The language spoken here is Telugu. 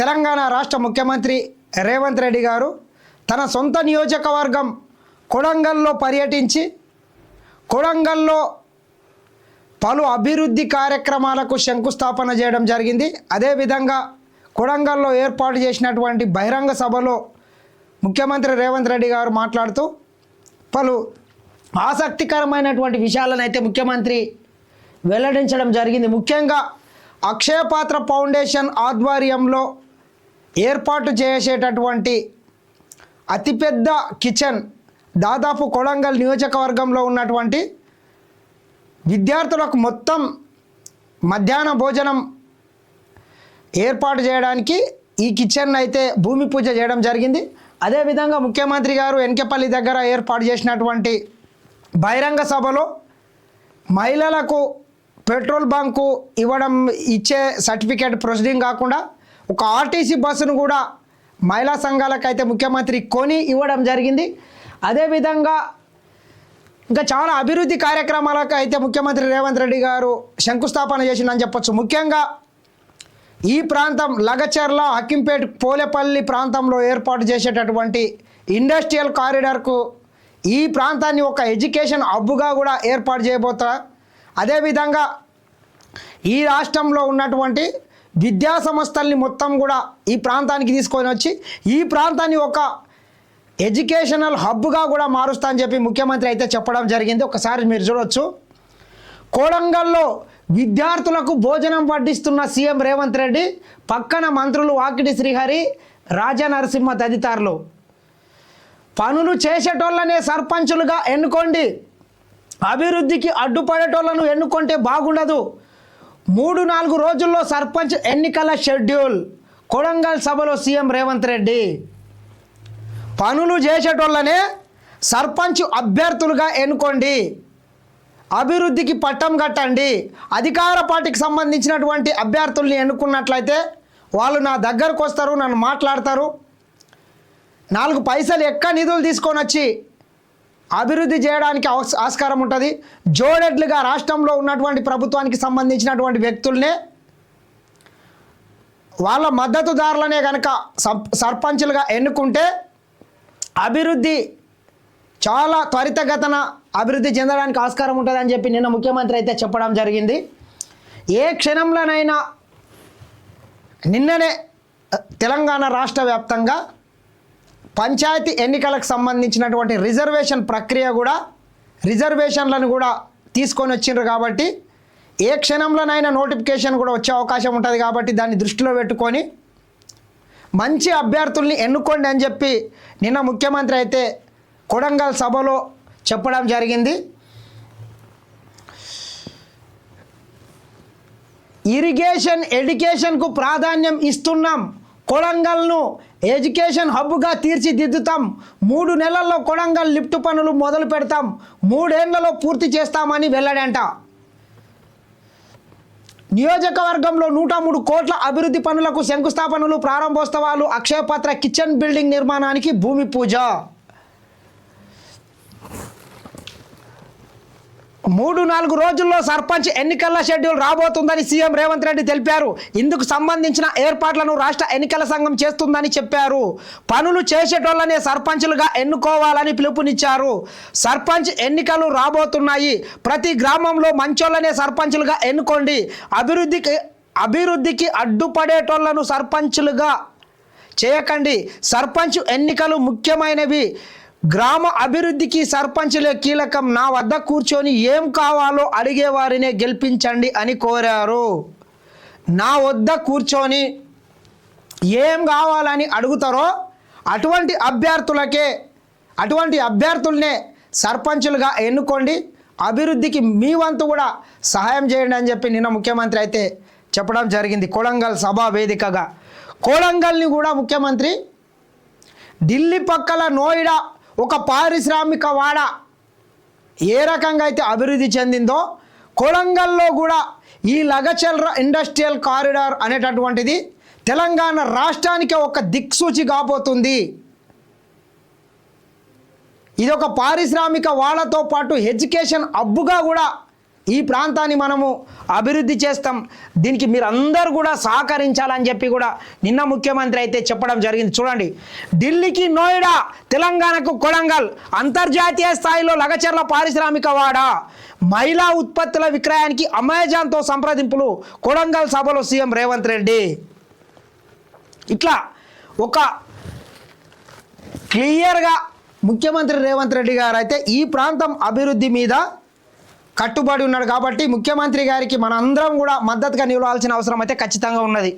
తెలంగాణ రాష్ట్ర ముఖ్యమంత్రి రేవంత్ రెడ్డి గారు తన సొంత నియోజకవర్గం కొడంగల్లో పర్యటించి కొడంగల్లో పలు అభివృద్ధి కార్యక్రమాలకు శంకుస్థాపన చేయడం జరిగింది. అదేవిధంగా కొడంగల్లో ఏర్పాటు చేసినటువంటి బహిరంగ సభలో ముఖ్యమంత్రి రేవంత్ రెడ్డి గారు మాట్లాడుతూ పలు ఆసక్తికరమైనటువంటి విషయాలను అయితే ముఖ్యమంత్రి వెల్లడించడం జరిగింది. ముఖ్యంగా అక్షయపాత్ర ఫౌండేషన్ ఆధ్వర్యంలో ఏర్పాటు చేసేటటువంటి అతిపెద్ద కిచెన్ దాదాపు కొడంగల్ నియోజకవర్గంలో ఉన్నటువంటి విద్యార్థులకు మొత్తం మధ్యాహ్న భోజనం ఏర్పాటు చేయడానికి ఈ కిచెన్ అయితే భూమి పూజ చేయడం జరిగింది. అదేవిధంగా ముఖ్యమంత్రి గారు ఎన్కెపల్లి దగ్గర ఏర్పాటు చేసినటువంటి బహిరంగ సభలో మహిళలకు పెట్రోల్ బంకు ఇవ్వడం ఇచ్చే సర్టిఫికేట్ ప్రొసీడింగ్ కాకుండా ఒక ఆర్టీసీ బస్సును కూడా మహిళా సంఘాలకు అయితే ముఖ్యమంత్రి కొని ఇవ్వడం జరిగింది. అదేవిధంగా ఇంకా చాలా అభివృద్ధి కార్యక్రమాలకు అయితే ముఖ్యమంత్రి రేవంత్ రెడ్డి గారు శంకుస్థాపన చేసిందని చెప్పొచ్చు. ముఖ్యంగా ఈ ప్రాంతం లగచర్ల హక్కింపేట్ పోలేపల్లి ప్రాంతంలో ఏర్పాటు చేసేటటువంటి ఇండస్ట్రియల్ కారిడార్కు ఈ ప్రాంతాన్ని ఒక ఎడ్యుకేషన్ హబ్బుగా కూడా ఏర్పాటు చేయబోతా అదేవిధంగా ఈ రాష్ట్రంలో ఉన్నటువంటి విద్యా సంస్థల్ని మొత్తం కూడా ఈ ప్రాంతానికి తీసుకొని వచ్చి ఈ ప్రాంతాన్ని ఒక ఎడ్యుకేషనల్ హబ్గా కూడా మారుస్తా అని చెప్పి ముఖ్యమంత్రి అయితే చెప్పడం జరిగింది. ఒకసారి మీరు చూడొచ్చు. కోడంగల్లో విద్యార్థులకు భోజనం వడ్డిస్తున్న సీఎం రేవంత్ రెడ్డి పక్కన మంత్రులు వాకిటి శ్రీహరి రాజా నరసింహ తదితరులు. పనులు చేసేటోళ్ళనే సర్పంచులుగా ఎన్నుకోండి. అభివృద్ధికి అడ్డుపడేటోళ్ళను ఎన్నుకుంటే బాగుండదు. మూడు నాలుగు రోజుల్లో సర్పంచ్ ఎన్నికల షెడ్యూల్. కొడంగల్ సభలో సీఎం రేవంత్ రెడ్డి. పనులు చేసేటోళ్ళనే సర్పంచ్ అభ్యర్థులుగా ఎన్నుకోండి. అభివృద్ధికి పట్టం కట్టండి. అధికార పార్టీకి సంబంధించినటువంటి అభ్యర్థుల్ని ఎన్నుకున్నట్లయితే వాళ్ళు నా దగ్గరకు వస్తారు నన్ను మాట్లాడతారు. నాలుగు పైసలు ఎక్క నిధులు తీసుకొని వచ్చి అభివృద్ధి చేయడానికి ఆస్కారం ఉంటుంది. జోడెడ్లుగా రాష్ట్రంలో ఉన్నటువంటి ప్రభుత్వానికి సంబంధించినటువంటి వ్యక్తుల్నే వాళ్ళ మద్దతుదారులనే కనుక సర్పంచులుగా ఎన్నుకుంటే అభివృద్ధి చాలా త్వరితగతన అభివృద్ధి చెందడానికి ఆస్కారం ఉంటుందని చెప్పి నిన్న ముఖ్యమంత్రి అయితే చెప్పడం జరిగింది. ఏ క్షణంలోనైనా నిన్ననే తెలంగాణ రాష్ట్ర వ్యాప్తంగా పంచాయతీ ఎన్నికలకు సంబంధించినటువంటి రిజర్వేషన్ ప్రక్రియ కూడా రిజర్వేషన్లను కూడా తీసుకొని వచ్చిండ్రు కాబట్టి ఏ క్షణంలోనైనా నోటిఫికేషన్ కూడా వచ్చే అవకాశం ఉంటుంది కాబట్టి దాన్ని దృష్టిలో పెట్టుకొని మంచి అభ్యర్థుల్ని ఎన్నుకోండి అని చెప్పి నిన్న ముఖ్యమంత్రి అయితే కొడంగల్ సభలో చెప్పడం జరిగింది. ఇరిగేషన్ ఎడ్యుకేషన్కు ప్రాధాన్యం ఇస్తున్నాం. కొడంగల్ను ఎడ్యుకేషన్ హబ్గా తీర్చిదిద్దుతాం. మూడు నెలల్లో కొడంగల్ లిఫ్ట్ పనులు మొదలు పెడతాం. మూడేళ్ళలో పూర్తి చేస్తామని వెల్లడంట. నియోజకవర్గంలో నూట మూడు కోట్ల అభివృద్ధి పనులకు శంకుస్థాపనలు ప్రారంభోత్సవాలు అక్షయపాత్ర కిచెన్ బిల్డింగ్ నిర్మాణానికి భూమి పూజ. మూడు నాలుగు రోజుల్లో సర్పంచ్ ఎన్నికల షెడ్యూల్ రాబోతుందని సీఎం రేవంత్ రెడ్డి తెలిపారు. ఇందుకు సంబంధించిన ఏర్పాట్లను రాష్ట్ర ఎన్నికల సంఘం చేస్తుందని చెప్పారు. పనులు చేసేటోళ్ళనే సర్పంచ్లుగా ఎన్నుకోవాలని పిలుపునిచ్చారు. సర్పంచ్ ఎన్నికలు రాబోతున్నాయి. ప్రతి గ్రామంలో మంచోళ్ళనే సర్పంచ్లుగా ఎన్నుకోండి. అభివృద్ధికి అభివృద్ధికి అడ్డుపడేటోళ్ళను సర్పంచ్లుగా చేయకండి. సర్పంచ్ ఎన్నికలు ముఖ్యమైనవి. గ్రామ అభివృద్ధికి సర్పంచులే కీలకం. నా వద్ద కూర్చొని ఏం కావాలో అడిగేవారినే గెలిపించండి అని కోరారు. నా వద్ద కూర్చొని ఏం కావాలని అడుగుతారో అటువంటి అభ్యర్థులకే అటువంటి అభ్యర్థులనే సర్పంచులుగా ఎన్నుకోండి. అభివృద్ధికి మీ వంతు కూడా సహాయం చేయండి అని చెప్పి నిన్న ముఖ్యమంత్రి అయితే చెప్పడం జరిగింది. కొడంగల్ సభా వేదికగా. కొడంగల్ని కూడా ముఖ్యమంత్రి ఢిల్లీ పక్కల నోయిడా ఒక పారిశ్రామిక వాడ ఏ రకంగా అయితే అభివృద్ధి చెందిందో కొడంగల్లో కూడా ఈ లగచల్ర ఇండస్ట్రియల్ కారిడార్ అనేటటువంటిది తెలంగాణ రాష్ట్రానికి ఒక దిక్సూచి కాబోతుంది. ఇది ఒక పారిశ్రామిక వాళ్ళతో పాటు ఎడ్యుకేషన్ అబ్బుగా కూడా ఈ ప్రాంతాన్ని మనము అభివృద్ధి చేస్తాం. దీనికి మీరు కూడా సహకరించాలని చెప్పి కూడా నిన్న ముఖ్యమంత్రి అయితే చెప్పడం జరిగింది. చూడండి ఢిల్లీకి నోయిడా తెలంగాణకు కొడంగల్ అంతర్జాతీయ స్థాయిలో లగచర్ల పారిశ్రామిక వాడ. మహిళా ఉత్పత్తుల విక్రయానికి అమెజాన్తో సంప్రదింపులు కొడంగల్ సభలో సీఎం రేవంత్ రెడ్డి. ఇట్లా ఒక క్లియర్గా ముఖ్యమంత్రి రేవంత్ రెడ్డి గారు అయితే ఈ ప్రాంతం అభివృద్ధి మీద కట్టుబడి ఉన్నాడు కాబట్టి ముఖ్యమంత్రి గారికి మనందరం కూడా మద్దతుగా నిలవాల్సిన అవసరం అయితే ఖచ్చితంగా ఉన్నది.